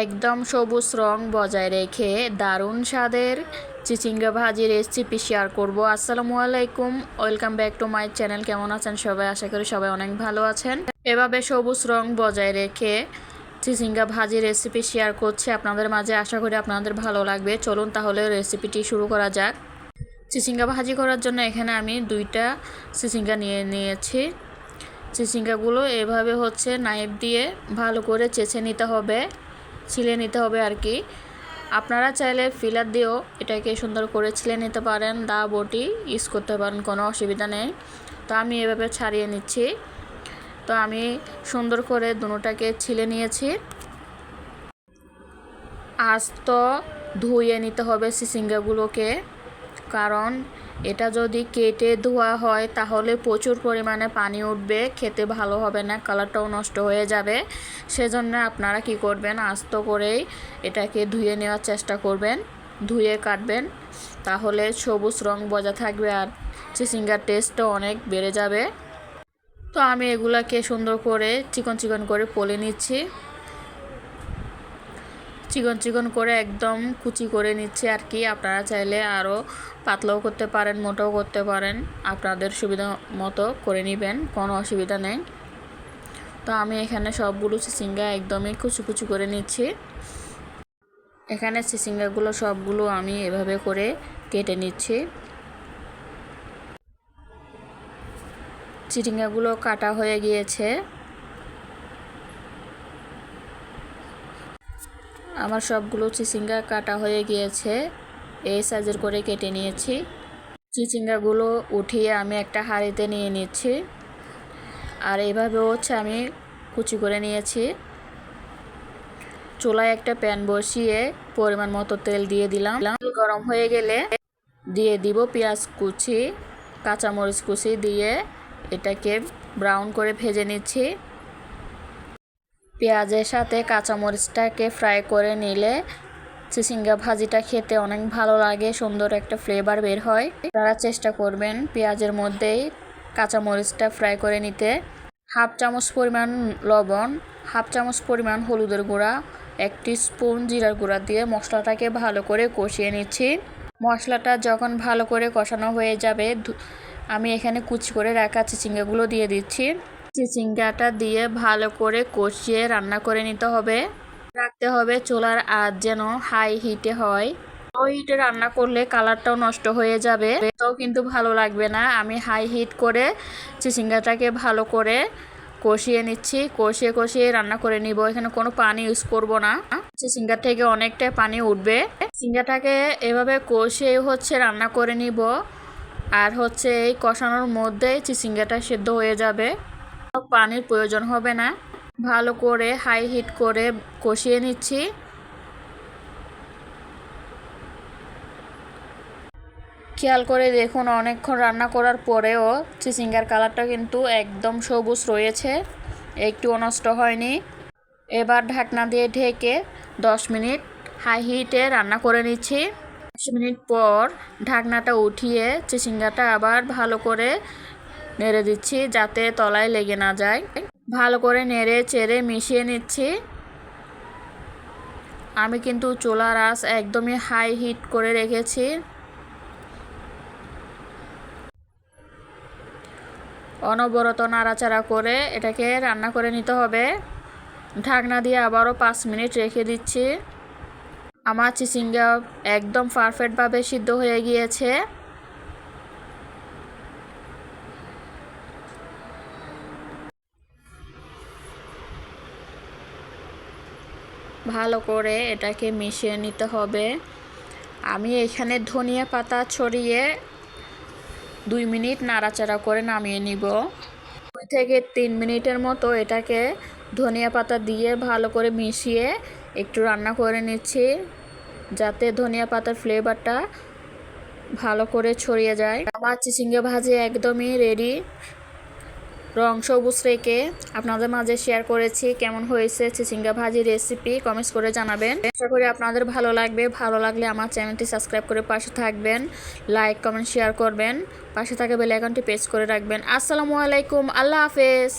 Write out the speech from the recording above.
একদম সবুজ রং বজায় রেখে দারুণ স্বাদের চিচিঙ্গা ভাজি রেসিপি শেয়ার করব। আসসালামু আলাইকুম। Welcome back to my channel কেমন আছেন সবাই? আশা করি সবাই অনেক ভালো আছেন। এভাবে সবুজ রং বজায় রেখে চিচিঙ্গা ভাজি রেসিপি শেয়ার করছি আপনাদের মাঝে। আশা করি আপনাদের ভালো লাগবে। চলুন তাহলে রেসিপিটি শুরু করা যাক। চিচিঙ্গা ভাজি করার জন্য এখানে আমি দুইটা চিচিঙ্গা নিয়ে নিয়েছি। চিচিঙ্গাগুলো এভাবে হচ্ছে নাইফ দিয়ে ভালো করে চেঁচে নিতে হবে। ছিলে নিতে হবে আর কি। আপনারা চাইলে ফিলার দিয়েও এটাকে সুন্দর করে ছিলে নিতে পারেন, দা, বটি ইউজ করতে পারেন, কোনো অসুবিধা নেই। তো আমি এভাবে ছাড়িয়ে নিচ্ছি। তো আমি সুন্দর করে দুটোটাকে ছিলে নিয়েছি। আজ তো ধুয়ে নিতে হবে সিসিঙ্গাগুলোকে, কারণ এটা যদি কেটে ধোয়া হয়, তাহলে প্রচুর পরিমাণে পানি উঠবে, খেতে ভালো হবে না, কালারটাও নষ্ট হয়ে যাবে। সেজন্য আপনারা কি করবেন, আস্ত করেই এটাকে ধুয়ে নেওয়ার চেষ্টা করবেন, ধুয়ে কাটবেন, তাহলে সবুজ রং বজায় থাকবে আর চিচিঙ্গার টেস্টও অনেক বেড়ে যাবে। তো আমি এগুলাকে সুন্দর করে চিকন চিকন করে পলে নিচ্ছি। চিকন চিকন করে একদম কুচি করে নিচ্ছে আর কি। আপনারা চাইলে আরও পাতলাও করতে পারেন, মোটাও করতে পারেন। আপনাদের সুবিধা মতো করে নেবেন, কোনো অসুবিধা নেই। তো আমি এখানে সবগুলো চিচিঙ্গা একদমই কুচু কুচু করে নিচ্ছি। এখানে চিচিঙ্গাগুলো সবগুলো আমি এভাবে করে কেটে নিচ্ছি। চিচিঙ্গাগুলো কাটা হয়ে গিয়েছে। আমার সবগুলো চিচিঙ্গা কাটা হয়ে গিয়েছে। এই সাইজের করে কেটে নিয়েছি। চিচিঙ্গাগুলো উঠিয়ে আমি একটা হাঁড়িতে নিয়ে নিচ্ছি। আর এইভাবে হচ্ছে আমি কুচি করে নিয়েছি। চুলায় একটা প্যান বসিয়ে পরিমাণ মতো তেল দিয়ে দিলাম। গরম হয়ে গেলে দিয়ে দিব পেঁয়াজ কুচি, কাঁচামরিচ কুচি দিয়ে এটাকে ব্রাউন করে ভেজে নিচ্ছি। পেঁয়াজের সাথে কাঁচামরিচটাকে ফ্রাই করে নিলে চিচিঙ্গা ভাজিটা খেতে অনেক ভালো লাগে, সুন্দর একটা ফ্লেভার বের হয়। আপনারা চেষ্টা করবেন পেঁয়াজের মধ্যেই কাঁচামরিচটা ফ্রাই করে নিতে। হাফ চামচ পরিমাণ লবণ, হাফ চামচ পরিমাণ হলুদের গুঁড়া একটি স্পুন জিরার গুঁড়া দিয়ে মশলাটাকে ভালো করে কষিয়ে নিচ্ছি। মশলাটা যখন ভালো করে কষানো হয়ে যাবে আমি এখানে কুচি করে রাখা চিচিঙ্গাগুলো দিয়ে দিচ্ছি। চিচিঙ্গাটা দিয়ে ভালো করে কষিয়ে রান্না করে নিতে হবে। রাখতে হবে চুলার আঁচ যেন হাই হিটে হয়। লো হিটে রান্না করলে কালারটাও নষ্ট হয়ে যাবে। তো কিন্তু ভালো লাগবে না। আমি হাই হিট করে চিচিঙ্গাটাকে ভালো করে কষিয়ে নিচ্ছি। কষিয়ে কষিয়ে রান্না করে নিব। এখানে কোনো পানি ইউজ করব না। চিচিঙ্গা থেকে অনেকটাই পানি উঠবে। চিচিঙ্গাটাকে এভাবে কষিয়ে হচ্ছে রান্না করে নিব। আর হচ্ছে এই কষানোর মধ্যেই চিচিঙ্গাটা সেদ্ধ হয়ে যাবে। পানির প্রয়োজন হবে না। ভালো করে হাই হিট করে কষিয়ে নিচ্ছি। খেয়াল করে দেখুন, অনেকক্ষণ রান্না করার পরেও চিচিঙ্গার কালারটা কিন্তু একদম সবুজ রয়েছে। একটুও নষ্ট হয়নি। এবার ঢাকনা দিয়ে ঢেকে দশ মিনিট হাই হিটে রান্না করে নিচ্ছি। দশ মিনিট পর ঢাকনাটা উঠিয়ে চিচিঙ্গাটা আবার ভালো করে নেড়ে দিচ্ছি যাতে তলায় লেগে না যায়। ভালো করে নেড়ে চেড়ে মিশিয়ে নিচ্ছি। আমি কিন্তু চুলার আঁচ একদমই হাই হিট করে রেখেছি। অনবরত নাড়াচাড়া করে এটাকে রান্না করে নিতে হবে। ঢাকনা দিয়ে আবারও পাঁচ মিনিট রেখে দিচ্ছি। আমার চিচিঙ্গা একদম পারফেক্টভাবে সিদ্ধ হয়ে গিয়েছে। ভালো করে এটাকে মিশিয়ে নিতে হবে। আমি এখানে ধনিয়া পাতা ছড়িয়ে দুই মিনিট নাড়াচাড়া করে নামিয়ে নিব। দুই থেকে তিন মিনিটের মতো এটাকে ধনিয়া পাতা দিয়ে ভালো করে মিশিয়ে একটু রান্না করে নিচ্ছি, যাতে ধনিয়া পাতার ফ্লেভারটা ভালো করে ছড়িয়ে যায়। আমার চিচিঙ্গা ভাজি একদমই রেডি রং সবুজ রেখে আপনাদের মাঝে শেয়ার করেছি কেমন হয়েছে চিচিঙ্গা ভাজি রেসিপি কমেন্টস করে জানাবেন। আশা করি আপনাদের ভালো লাগবে। ভালো লাগলে আমার চ্যানেলটি সাবস্ক্রাইব করে পাশে থাকবেন। লাইক কমেন্ট শেয়ার করবেন। পাশে থাকা বেল আইকনটি প্রেস করে রাখবেন। আসসালামু আলাইকুম। আল্লাহ হাফেজ।